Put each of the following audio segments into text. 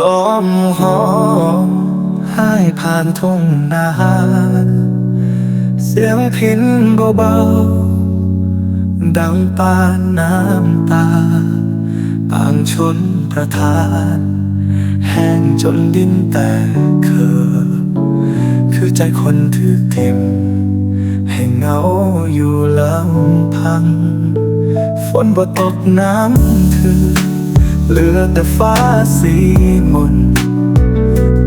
ลมหอมให้ผ่านทุ่งนาเสียงพินเบาๆ ดังปานน้ำตาปางชนประทาน แห้งจนดินแตกเคือคือใจคนถือทิมให้เหงาอยู่ลำพัง ฝนบ่ตกน้ำคือ เหลือแต่ฟ้าสีมน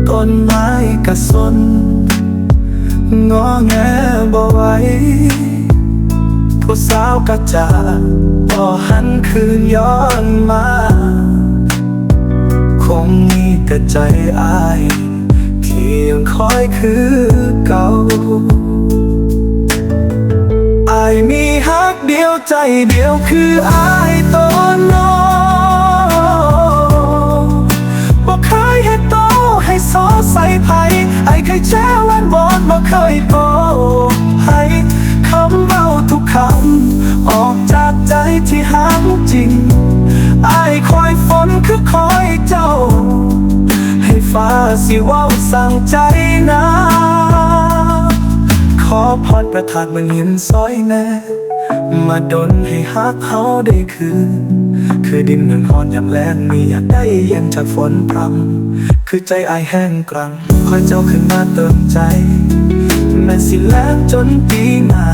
ต้นไม้กระสนงอแงบ่ไหวผู้สาวกระจากต่อหันคืนย้อนมา คงมีแต่ใจอาย ที่ยังคอยคือเก่าอายมีฮักเดียวใจเดียวคืออายตัวน้อง เคยโปให้คำเบาทุกคำ ออกจากใจที่หักจริงอายคอยฝนคือคอยเจ้า ให้ฟ้าสิว้าสั่งใจนะ ขอพรประทานมันเห็นซอยแน่มาดนให้ฮักเขาได้คืน คือดินเงินหอนยามแล้งมีอยากได้เย็นจากฝนพรำคือใจอายแห้งกรังคอยเจ้าขึ้นมาเติมใจ แม้สิแล้งจนปีหน้า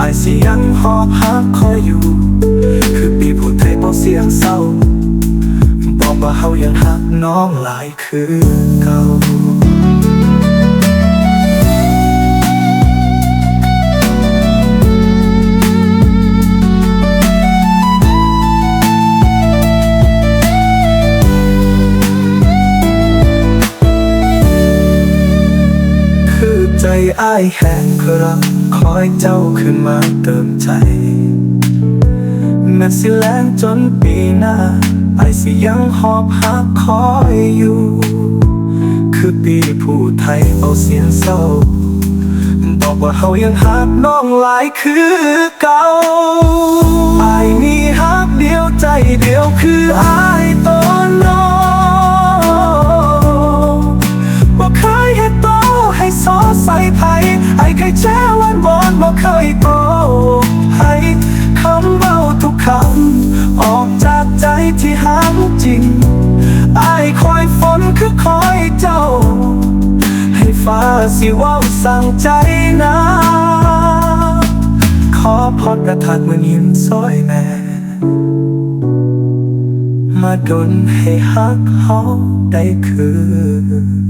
อสิยังหอบหักคอยอยู่ คือปีผู้ไทยเบาเสียงเศร้าบอกว่าเฮายังหักน้องหลายคือเก่า อใจอ้ายแห้งกรังคอยเจ้าขึ้นมาเติมใจแม้สิแล้งจนปีหน้าไอสิยังหอบหักคอยอยู่ คือปีผู้ไทยเอาเสียงเศร้า บอกว่าเฮายังหักน้องหลายคือเก่าไอมีหักเดียวใจเดียวคืออ ใส่ไผไอ้เคยแจ้วันบอนบ่เคยโตให้คำเบาทุกคำ ออกจากใจที่หักจริงไอ้คอยฝนคือคอยเจ้า ให้ฟ้าสิว่าสั่งใจนะขอพรประทานมือยิ้มซอยแม่มาดนให้ฮักเขาได้คืน